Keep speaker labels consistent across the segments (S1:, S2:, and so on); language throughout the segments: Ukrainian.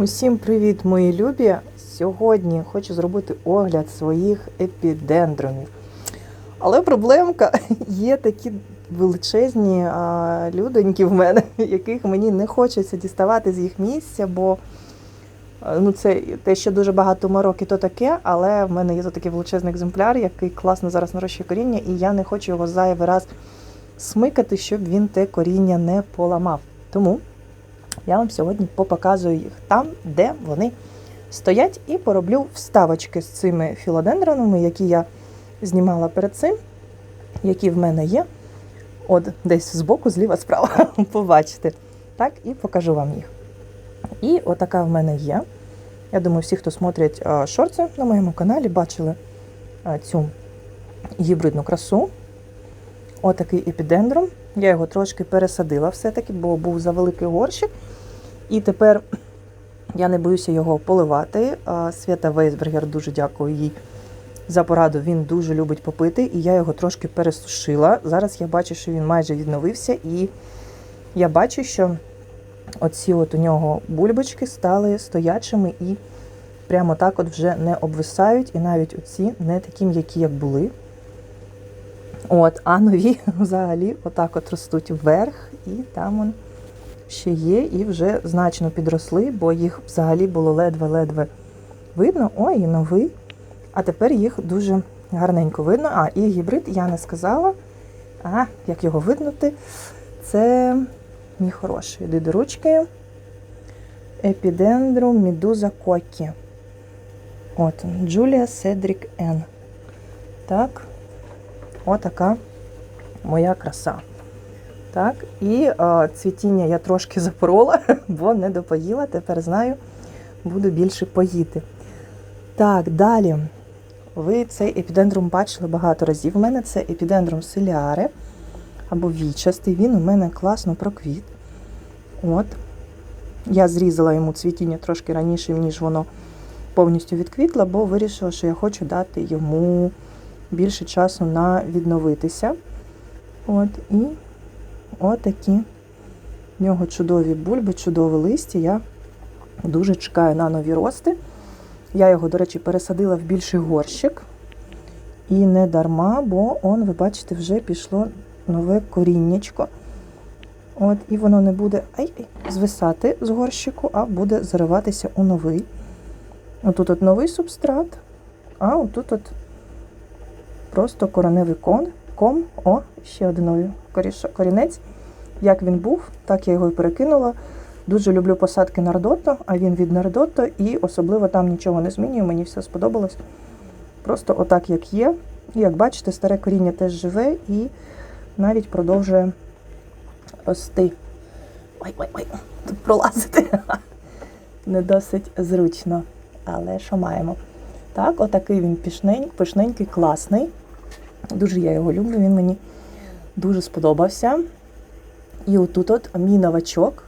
S1: Усім привіт, мої любі! Сьогодні хочу зробити огляд своїх епідендромів. Але проблемка є такі величезні а, людоньки в мене, яких мені не хочеться діставати з їх місця, бо ну, це те, що дуже багато мороки, то таке, але в мене є такий величезний екземпляр, який класно зараз нарощує коріння, і я не хочу його зайвий раз смикати, щоб він те коріння не поламав. Тому я вам сьогодні попоказую їх там, де вони стоять, і пороблю вставочки з цими філодендронами, які я знімала перед цим, які в мене є. От десь збоку, зліва, справа. Побачите. Так, і покажу вам їх. І отака в мене є. Я думаю, всі, хто смотрять шорти на моєму каналі, бачили цю гібридну красу. Отакий епідендром. Я його трошки пересадила все-таки, бо був за великий горщик. І тепер я не боюся його поливати. Свята Вейсбергер дуже дякую їй за пораду. Він дуже любить попити, і я його трошки пересушила. Зараз я бачу, що він майже відновився, і я бачу, що оці от у нього бульбочки стали стоячими і прямо так от вже не обвисають, і навіть оці не такі м'які, як були. От, а нові взагалі отак от ростуть вверх, і там он ще є, і вже значно підросли, бо їх взагалі було ледве-ледве видно. Ой, і новий. А тепер їх дуже гарненько видно. А, і гібрид я не сказала. А, як його виднути? Це мій хороший. Йди до ручки. Епідендрум Медуза Кокі. От, Джулія Седрік Н. Так. Отака моя краса. Так, і а, цвітіння я трошки запорола, бо не допоїла. Тепер знаю, буду більше поїти. Так, далі. Ви цей епідендрум бачили багато разів. У мене це епідендрум селіаре або вічастий. Він у мене класно проквіт. От. Я зрізала йому цвітіння трошки раніше, ніж воно повністю відквітло, бо вирішила, що я хочу дати йому більше часу на відновитися. От, і отакі в нього чудові бульби, чудове листя. Я дуже чекаю на нові рости. Я його, до речі, пересадила в більший горщик. І не дарма, бо он, ви бачите, вже пішло нове коріннячко. От, І воно не буде ай, ай, звисати з горщику, а буде зариватися у новий. Отут от новий субстрат, а отут от просто короневий кон, ком, о, ще один корінець. Як він був, так я його і перекинула. Дуже люблю посадки нардото, а він від нардото, і особливо там нічого не змінюю, мені все сподобалось. Просто отак, як є. І як бачите, старе коріння теж живе і навіть продовжує рости. Ой-ой-ой, тут пролазити. Не досить зручно. Але що маємо? Так, отакий він пішненький, пишненький, класний. Дуже я його люблю, він мені дуже сподобався. І отут от мій новачок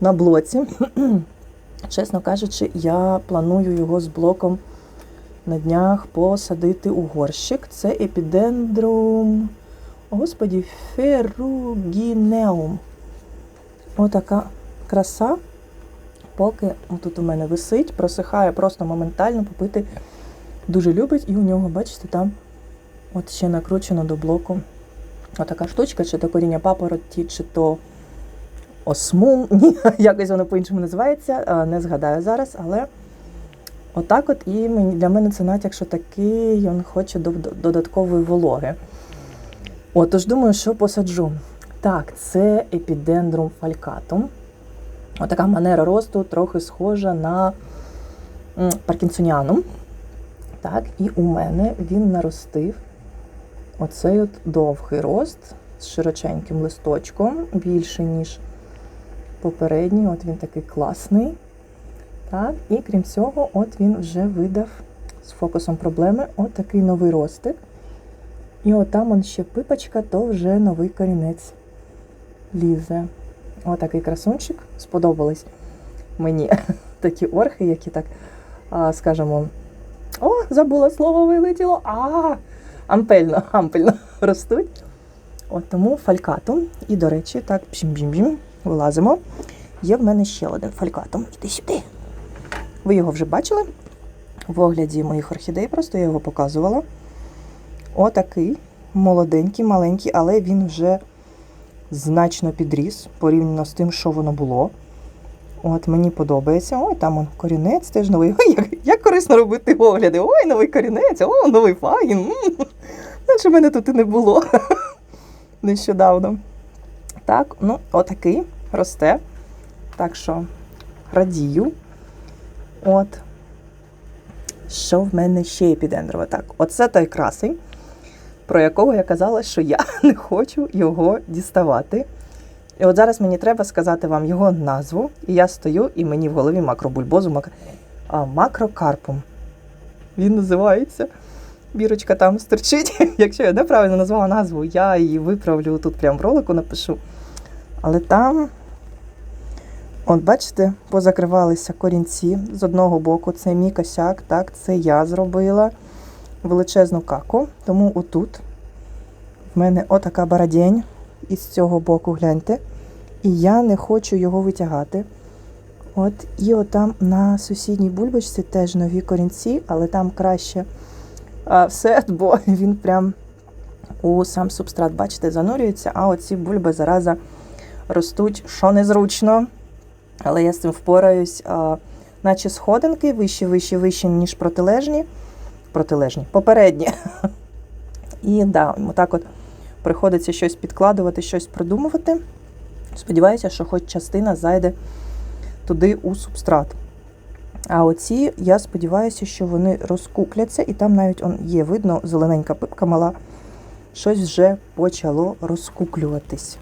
S1: на блоці. Чесно кажучи, я планую його з блоком на днях посадити у горщик. Це епідендрум, господі, феругінеум. Отака краса. Поки тут у мене висить, просихає просто моментально попити. Дуже любить, і у нього, бачите, там от ще накручено до блоку. Отака штучка, чи то коріння папороті, чи то осмун. Ні, якось воно по-іншому називається. Не згадаю зараз, але отак от і для мене це натяк, що такий він хоче додаткової вологи. Отож, думаю, що посаджу. Так, це епідендрум фалькатум. Отака манера росту трохи схожа на паркінсоніану. Так, і у мене він наростив оцей от довгий рост з широченьким листочком, більше, ніж попередній. От він такий класний. Так, І крім цього, от він вже видав з фокусом проблеми от новий ростик. І от там он ще пипочка, то вже новий корінець лізе. Отакий красунчик. Сподобались мені такі орхи, які так, скажімо, о, забула слово вилетіло. А, ампельно, ампельно ростуть. От тому фалькатум. І, до речі, так, бім-бім-бім, вилазимо. Є в мене ще один фалькатум. Іди сюди. Ви його вже бачили? В огляді моїх орхідей, просто я його показувала. Отакий молоденький, маленький, але він вже значно підріс порівняно з тим, що воно було. От мені подобається. Ой, там он корінець теж новий. Ой, як, як корисно робити огляди. Ой, новий корінець, о, новий фагін. Наче мене тут і не було нещодавно. Так, ну, отакий росте. Так що радію. От. Що в мене ще є підендрова? Так, оце той красень, про якого я казала, що я не хочу його діставати. І от зараз мені треба сказати вам його назву. І я стою, і мені в голові макробульбозу, мак... а, макрокарпум. Він називається. Бірочка там стерчить. Якщо я неправильно назвала назву, я її виправлю тут прямо в ролику напишу. Але там, от бачите, позакривалися корінці з одного боку. Це мій косяк, так, це я зробила величезну каку. Тому отут в мене отака барадень із цього боку, гляньте. І я не хочу його витягати. От, і отам на сусідній бульбочці теж нові корінці, але там краще все, бо він прям у сам субстрат, бачите, занурюється, а оці бульби зараза ростуть, що незручно. Але я з цим впораюсь, наче сходинки вищі, вищі, вищі, ніж протилежні. Протилежні, попередні. І да, отак от приходиться щось підкладувати, щось придумувати. Сподіваюся, що хоч частина зайде туди у субстрат. А оці, я сподіваюся, що вони розкупляться, і там навіть он, є видно, зелененька пипка мала, щось вже почало розкуклюватись.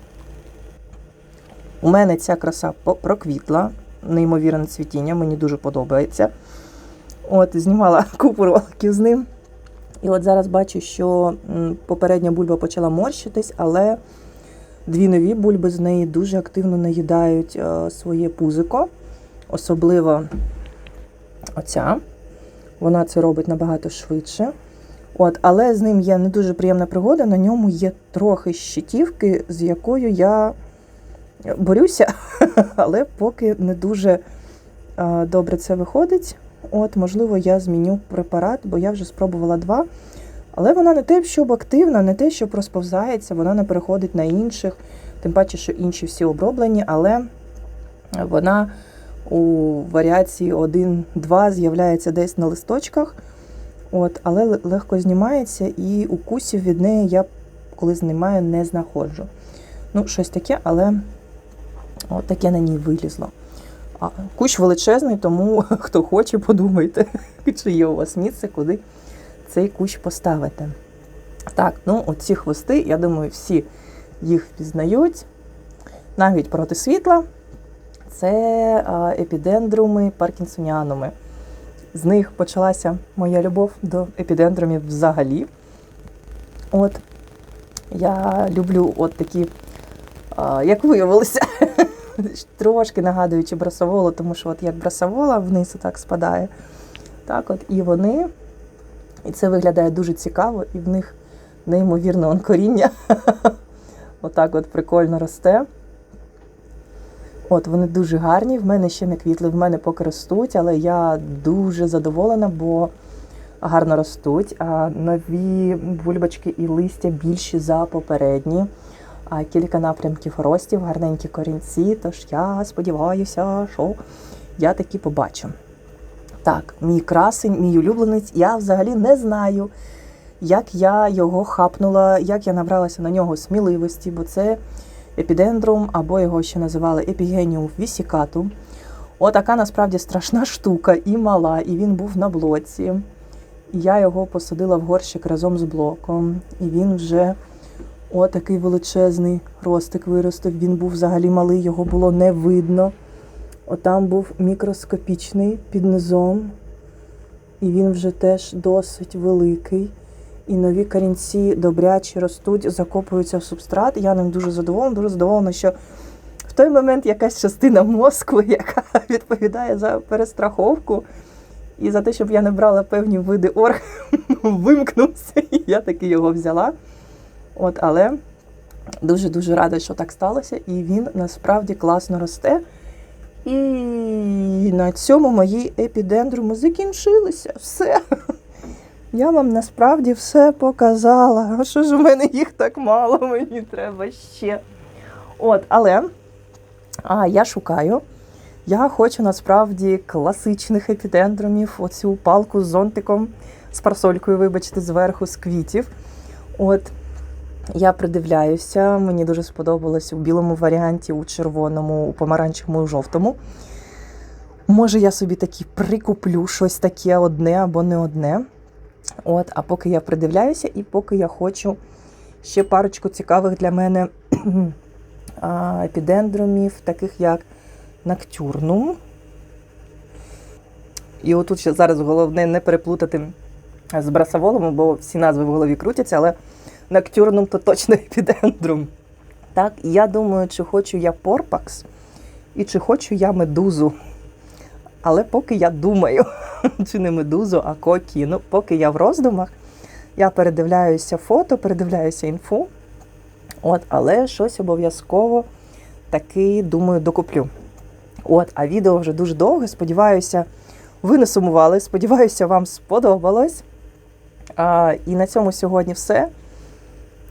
S1: У мене ця краса проквітла, неймовірне цвітіння, мені дуже подобається. От, знімала купу роликів з ним. І от зараз бачу, що попередня бульба почала морщитись, але дві нові бульби з неї дуже активно наїдають е, своє пузико. Особливо оця. Вона це робить набагато швидше. От, але з ним є не дуже приємна пригода. На ньому є трохи щитівки, з якою я борюся, але поки не дуже добре це виходить. От, можливо, я зміню препарат, бо я вже спробувала два. Але вона не те, щоб активна, не те, щоб розповзається, вона не переходить на інших, тим паче, що інші всі оброблені, але вона у варіації 1-2 з'являється десь на листочках, от, але легко знімається, і укусів від неї я, коли знімаю, не знаходжу. Ну, щось таке, але от таке на ній вилізло. А, кущ величезний, тому хто хоче, подумайте, чи є у вас місце, куди цей кущ поставити. Так, ну оці хвости, я думаю, всі їх впізнають. Навіть проти світла. Це епідендруми паркінсоніануми. З них почалася моя любов до епідендромів взагалі. От я люблю от такі, як виявилося, трошки нагадуючи брасоволу, тому що от як брасовола вниз так спадає. Так от, і вони, і це виглядає дуже цікаво, і в них неймовірно он коріння. Отак от прикольно росте. От, вони дуже гарні, в мене ще не квітли, в мене поки ростуть, але я дуже задоволена, бо гарно ростуть. А нові бульбочки і листя більші за попередні. А кілька напрямків ростів, гарненькі корінці. Тож я сподіваюся, що я таки побачу. Так, мій красень, мій улюбленець, я взагалі не знаю, як я його хапнула, як я набралася на нього сміливості, бо це епідендрум, або його ще називали епігеніум вісікатум. Отака насправді страшна штука і мала, і він був на блоці. Я його посадила в горщик разом з блоком. І він вже отакий величезний ростик виростив. Він був взагалі малий, його було не видно. Отам був мікроскопічний під низом, і він вже теж досить великий. І нові корінці добрячі ростуть, закопуються в субстрат. Я ним дуже задоволена, дуже задоволена, що в той момент якась частина мозку, яка відповідає за перестраховку і за те, щоб я не брала певні види орг, вимкнувся, і я таки його взяла. От, але дуже-дуже рада, що так сталося, і він насправді класно росте. І на цьому мої епідендруми закінчилися. Все. Я вам насправді все показала. А що ж у мене їх так мало? Мені треба ще. От, але а, я шукаю. Я хочу насправді класичних епідендромів, оцю палку з зонтиком, з парасолькою, вибачте, зверху, з квітів. От я придивляюся, мені дуже сподобалось у білому варіанті, у червоному, у помаранчевому, у жовтому. Може, я собі такі прикуплю щось таке одне або не одне. От, а поки я придивляюся, і поки я хочу ще парочку цікавих для мене а, епідендромів, таких як Ноктюрнум. І отут ще зараз головне не переплутати з брасаволом, бо всі назви в голові крутяться, але Ноктюрнум то точно епідендрум. Так, я думаю, чи хочу я порпакс і чи хочу я медузу. Але поки я думаю, чи не медузу, а кокі. Ну, поки я в роздумах, я передивляюся фото, передивляюся інфу. От, але щось обов'язково таки, думаю, докуплю. От, а відео вже дуже довге. Сподіваюся, ви не сумували. Сподіваюся, вам сподобалось. А, і на цьому сьогодні все.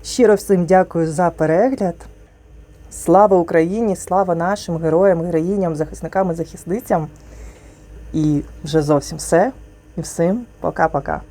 S1: Щиро всім дякую за перегляд. Слава Україні! Слава нашим героям, героїням, захисникам і захисницям. І вже зовсім все. І всім пока-пока.